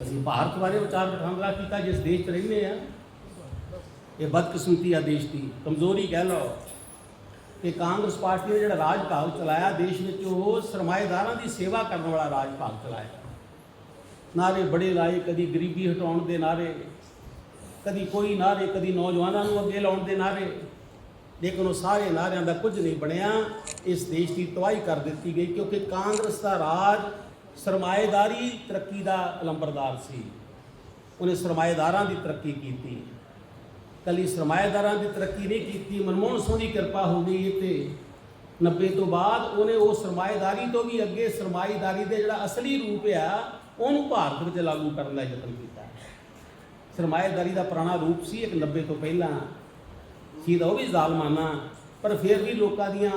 ਅਸੀਂ ਭਾਰਤ ਬਾਰੇ ਵਿਚਾਰ ਵਟਾਂਦਰਾ ਕੀਤਾ, ਜਿਸ ਦੇਸ਼ 'ਚ ਰਹਿੰਦੇ ਆ, ਇਹ ਬਦਕਿਸਮਤੀ ਆ ਦੇਸ਼ ਦੀ। ਕਮਜ਼ੋਰੀ ਕਹਿ ਲਓ ਕਿ ਕਾਂਗਰਸ ਪਾਰਟੀ ਨੇ ਜਿਹੜਾ ਰਾਜ ਭਾਗ ਚਲਾਇਆ, ਦੇਸ਼ ਵਿੱਚ ਉਹ ਸਰਮਾਏਦਾਰਾਂ ਦੀ ਸੇਵਾ ਕਰਨ ਵਾਲਾ ਰਾਜ ਭਾਗ ਚਲਾਇਆ। ਨਾਰੇ ਬੜੇ ਲਾਏ, ਕਦੀ ਗਰੀਬੀ ਹਟਾਉਣ ਦੇ ਨਾਰੇ, ਕਦੀ ਕੋਈ ਨਾਰੇ, ਕਦੀ ਨੌਜਵਾਨਾਂ ਨੂੰ ਅੱਗੇ ਲਾਉਣ ਦੇ ਨਾਰੇ। ਲੇਕਿਨ ਉਹ ਸਾਰੇ ਨਾਰਿਆਂ ਦਾ ਕੁਝ ਨਹੀਂ ਬਣਿਆ। ਇਸ ਦੇਸ਼ ਦੀ ਤਬਾਹੀ ਕਰ ਦਿੱਤੀ ਗਈ, ਕਿਉਂਕਿ ਕਾਂਗਰਸ ਦਾ ਰਾਜ ਸਰਮਾਏਦਾਰੀ ਤਰੱਕੀ ਦਾ ਲੰਬਰਦਾਰ ਸੀ। ਉਹਨੇ ਸਰਮਾਏਦਾਰਾਂ ਦੀ ਤਰੱਕੀ ਕੀਤੀ। ਕੱਲੀ ਸਰਮਾਏਦਾਰਾਂ ਦੀ ਤਰੱਕੀ ਨਹੀਂ ਕੀਤੀ, ਮਨਮੋਹਨ ਸਿੰਘ ਦੀ ਕਿਰਪਾ ਹੋ ਗਈ ਇਹ ਤੇ 90 ਤੋਂ ਬਾਅਦ ਉਹਨੇ ਉਹ ਸਰਮਾਏਦਾਰੀ ਤੋਂ ਵੀ ਅੱਗੇ ਸਰਮਾਏਦਾਰੀ ਦੇ ਜਿਹੜਾ ਅਸਲੀ ਰੂਪ ਆ, ਉਹਨੂੰ ਭਾਰਤ ਵਿੱਚ ਲਾਗੂ ਕਰਨ ਦਾ ਯਤਨ ਕੀਤਾ। ਸਰਮਾਏਦਾਰੀ ਦਾ ਪੁਰਾਣਾ ਰੂਪ ਸੀ ਇੱਕ 90 ਤੋਂ ਪਹਿਲਾਂ। ਸੀ ਤਾਂ ਉਹ ਵੀ ਜ਼ਾਲਮਾਨਾ, ਪਰ ਫਿਰ ਵੀ ਲੋਕਾਂ ਦੀਆਂ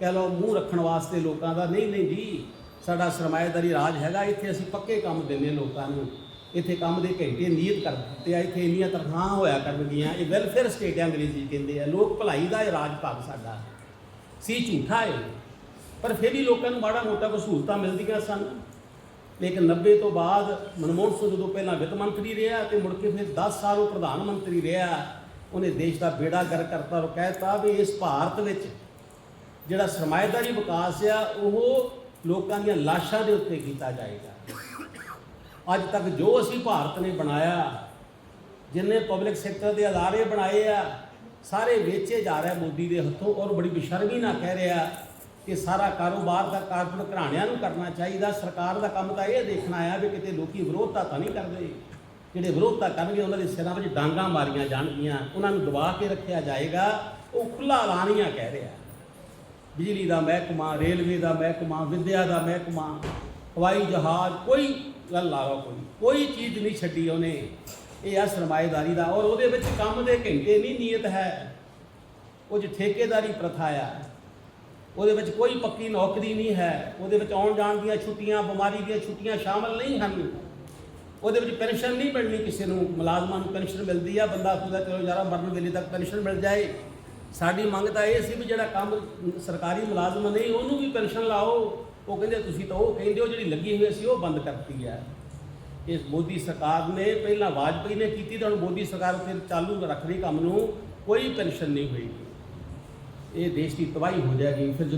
ਕਹਿ ਲਓ ਮੂੰਹ ਰੱਖਣ ਵਾਸਤੇ ਲੋਕਾਂ ਦਾ, ਨਹੀਂ ਨਹੀਂ ਜੀ ਸਾਡਾ ਸਰਮਾਏਦਾਰੀ ਰਾਜ ਹੈਗਾ, ਇੱਥੇ ਅਸੀਂ ਪੱਕੇ ਕੰਮ ਦਿੰਦੇ ਲੋਕਾਂ ਨੂੰ। ਇੱਥੇ ਕੰਮ ਦੇ ਘੰਟੇ ਨਿਯਤ ਕਰ ਦਿੱਤੇ ਆ, ਇੱਥੇ ਇੰਨੀਆਂ ਤਨਖਾਹਾਂ ਹੋਇਆ ਕਰਨਗੀਆਂ, ਇਹ ਵੈਲਫੇਅਰ ਸਟੇਟ ਆ ਅੰਗਰੇਜ਼ੀ 'ਚ ਕਹਿੰਦੇ ਆ। ਲੋਕ ਭਲਾਈ ਦਾ ਇਹ ਰਾਜ ਭਾਗ ਸਾਡਾ। ਸੀ ਝੂਠਾ ਹੈ ਪਰ ਫਿਰ ਵੀ ਲੋਕਾਂ ਨੂੰ ਮਾੜਾ ਮੋਟਾ ਕੋਈ ਸਹੂਲਤਾਂ ਮਿਲਦੀਆਂ ਸਨ। ਲੇਕਿਨ 90 ਤੋਂ ਬਾਅਦ ਮਨਮੋਹਨ ਸਿੰਘ ਜਦੋਂ ਪਹਿਲਾਂ ਵਿੱਤ ਮੰਤਰੀ ਰਿਹਾ ਤੇ ਮੁੜ ਕੇ ਫਿਰ 10 ਸਾਲ ਉਹ ਪ੍ਰਧਾਨ ਮੰਤਰੀ ਰਿਹਾ, ਉਹਨੇ ਦੇਸ਼ ਦਾ ਬੇੜਾ ਗਰ ਕਰਤਾ ਉਹ ਕਹਿਤਾ ਵੀ ਇਸ ਭਾਰਤ ਵਿੱਚ ਜਿਹੜਾ ਸਰਮਾਏਦਾਰੀ ਵਿਕਾਸ ਆ, ਉਹ ਲੋਕਾਂ ਦੀਆਂ ਲਾਸ਼ਾਂ ਦੇ ਉੱਤੇ ਕੀਤਾ ਜਾਏਗਾ। ਅੱਜ ਤੱਕ ਜੋ ਅਸੀਂ ਭਾਰਤ ਨੇ ਬਣਾਇਆ, ਜਿੰਨੇ ਪਬਲਿਕ ਸੈਕਟਰ ਦੇ ਅਦਾਰੇ ਬਣਾਏ ਆ, ਸਾਰੇ ਵੇਚੇ ਜਾ ਰਹੇ ਮੋਦੀ ਦੇ ਹੱਥੋਂ ਔਰ ਬੜੀ ਬੇਸ਼ਰਮੀ ਨਾਲ ਕਹਿ ਰਿਹਾ ਕਿ ਸਾਰਾ ਕਾਰੋਬਾਰ ਦਾ ਕਾਰਪੋਰੇਟ ਘਰਾਣਿਆਂ ਨੂੰ ਕਰਨਾ ਚਾਹੀਦਾ। ਸਰਕਾਰ ਦਾ ਕੰਮ ਤਾਂ ਇਹ ਦੇਖਣਾ ਆ ਵੀ ਕਿਤੇ ਲੋਕੀ ਵਿਰੋਧਤਾ ਤਾਂ ਨਹੀਂ ਕਰਦੇ। ਜਿਹੜੇ ਵਿਰੋਧਤਾ ਕਰਨਗੇ, ਉਹਨਾਂ ਦੇ ਸਿਰਾਂ ਵਿੱਚ ਡਾਂਗਾ ਮਾਰੀਆਂ ਜਾਣਗੀਆਂ। ਉਹਨਾਂ ਨੂੰ ਦਬਾ ਕੇ ਰੱਖਿਆ ਜਾਏਗਾ। ਉਹ ਖੁੱਲਾ ਐਲਾਨੀਆਂ ਕਹਿ ਰਿਹਾ। ਬਿਜਲੀ ਦਾ ਮਹਿਕਮਾ, ਰੇਲਵੇ ਦਾ ਮਹਿਕਮਾ, ਵਿਦਿਆ ਦਾ ਮਹਿਕਮਾ, ਹਵਾਈ ਜਹਾਜ਼, ਕੋਈ ਗੱਲ ਲਾਵਾ ਕੋਈ ਕੋਈ ਚੀਜ਼ ਨਹੀਂ ਛੱਡੀ ਉਹਨੇ। ਇਹ ਆ ਸਰਮਾਏਦਾਰੀ ਦਾ ਔਰ ਉਹਦੇ ਵਿੱਚ ਕੰਮ ਦੇ ਘੰਟੇ ਨਹੀਂ ਨੀਅਤ ਹੈ। ਉਹ 'ਚ ਠੇਕੇਦਾਰੀ ਪ੍ਰਥਾ ਆ, ਉਹਦੇ ਵਿੱਚ ਕੋਈ ਪੱਕੀ ਨੌਕਰੀ ਨਹੀਂ ਹੈ। ਉਹਦੇ ਵਿੱਚ ਆਉਣ ਜਾਣ ਦੀਆਂ ਛੁੱਟੀਆਂ, ਬਿਮਾਰੀ ਦੀਆਂ ਛੁੱਟੀਆਂ ਸ਼ਾਮਲ ਨਹੀਂ ਹਨ। ਉਹਦੇ ਵਿੱਚ ਪੈਨਸ਼ਨ ਨਹੀਂ ਮਿਲਣੀ ਕਿਸੇ ਨੂੰ, ਮੁਲਾਜ਼ਮਾਂ ਨੂੰ ਪੈਨਸ਼ਨ ਮਿਲਦੀ ਆ, ਬੰਦਾ ਆਖੂਗਾ, ਚਲੋ ਯਾਰਾ ਮਰਨ ਵੇਲੇ ਤੱਕ ਪੈਨਸ਼ਨ ਮਿਲ ਜਾਏ। ਸਾਡੀ ਮੰਗ ਤਾਂ ਇਹ ਸੀ ਵੀ ਜਿਹੜਾ ਕੰਮ ਸਰਕਾਰੀ ਮੁਲਾਜ਼ਮ ਨਹੀਂ ਉਹਨੂੰ ਵੀ ਪੈਨਸ਼ਨ ਲਾਓ। ਉਹ ਕਹਿੰਦੇ, ਤੁਸੀਂ ਤਾਂ ਉਹ ਕਹਿੰਦੇ ਹੋ, ਜਿਹੜੀ ਲੱਗੀ ਹੋਈ ਸੀ, ਉਹ ਬੰਦ ਕਰਤੀ ਹੈ। ਇਸ ਮੋਦੀ ਸਰਕਾਰ ਨੇ, ਪਹਿਲਾਂ ਵਾਜਪਾਈ ਨੇ ਕੀਤੀ, ਤਾਂ ਹੁਣ ਮੋਦੀ ਸਰਕਾਰ ਫਿਰ ਚਾਲੂ ਰੱਖ ਰਹੀ ਕੰਮ ਨੂੰ। ਕੋਈ ਪੈਨਸ਼ਨ ਨਹੀਂ ਹੋਏਗੀ। ਇਹ ਦੇਸ਼ ਦੀ ਤਬਾਹੀ ਹੋ ਜਾਏਗੀ। ਫਿਰ ਜਦੋਂ